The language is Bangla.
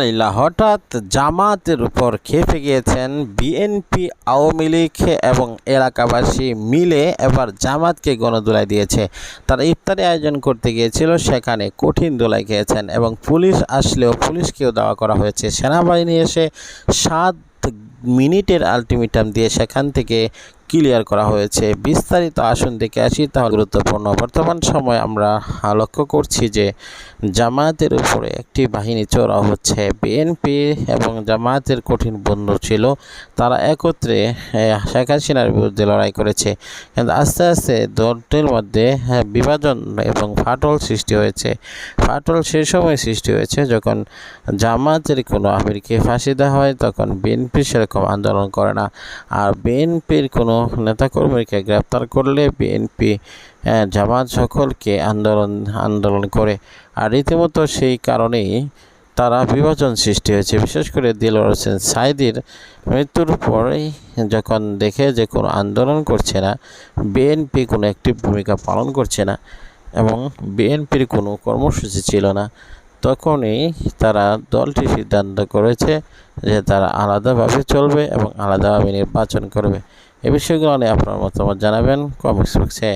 আলিল্লাহ হঠাৎ জামাতের উপর খেপে গিয়েছেন বিএনপি, আওয়ামী লীগ এবং এলাকাবাসী মিলে এবার জামাতকে গণদোলাই দিয়েছে। তারা ইফতারি আয়োজন করতে গিয়েছিল, সেখানে কঠিন দোলাই খেয়েছেন এবং পুলিশ আসলেও পুলিশকেও দেওয়া করা হয়েছে। সেনাবাহিনী এসে সাত মিনিটের আলটিমেটাম দিয়ে সেখান থেকে ক্লিয়ার করা হয়েছে। বিস্তারিত আসন থেকে আসি তাহলে গুরুত্বপূর্ণ। বর্তমান সময় আমরা লক্ষ্য করছি যে জামায়াতের উপরে একটি বাহিনী চড়া হচ্ছে। বিএনপি এবং জামায়াতের কঠিন বন্ধু ছিল তারা একত্রে শেখ হাসিনার বিরুদ্ধে লড়াই করেছে। কিন্তু আস্তে আস্তে দলটির মধ্যে হ্যাঁ, বিভাজন এবং ফাটল সৃষ্টি হয়েছে। ফাটল সেই সময় সৃষ্টি হয়েছে যখন জামায়াতের কোনো আমিরকে ফাঁসি দেওয়া হয় তখন বিএনপি সেরকম আন্দোলন করে না। আর বিএনপির কোনো নেতাকর্মীকে গ্রেপ্তার করলে বিএনপি জামাত সকলকে আন্দোলন আন্দোলন করে। আর রীতিমতো সেই কারণেই তারা বিভাজন সৃষ্টি হয়েছে। বিশেষ করে দিলওয়ার হোসেন সাইদির মৃত্যুর পরেই যখন দেখে যে কোনো আন্দোলন করছে না, বিএনপি কোনো একটি ভূমিকা পালন করছে না এবং বিএনপির কোনো কর্মসূচি ছিল না তখনই তারা দলটি সিদ্ধান্ত করেছে যে তারা আলাদাভাবে চলবে এবং আলাদাভাবে নির্বাচন করবে। এ বিষয়গুলো নিয়ে আপনার মতামত জানাবেন কমেন্টস বক্সে।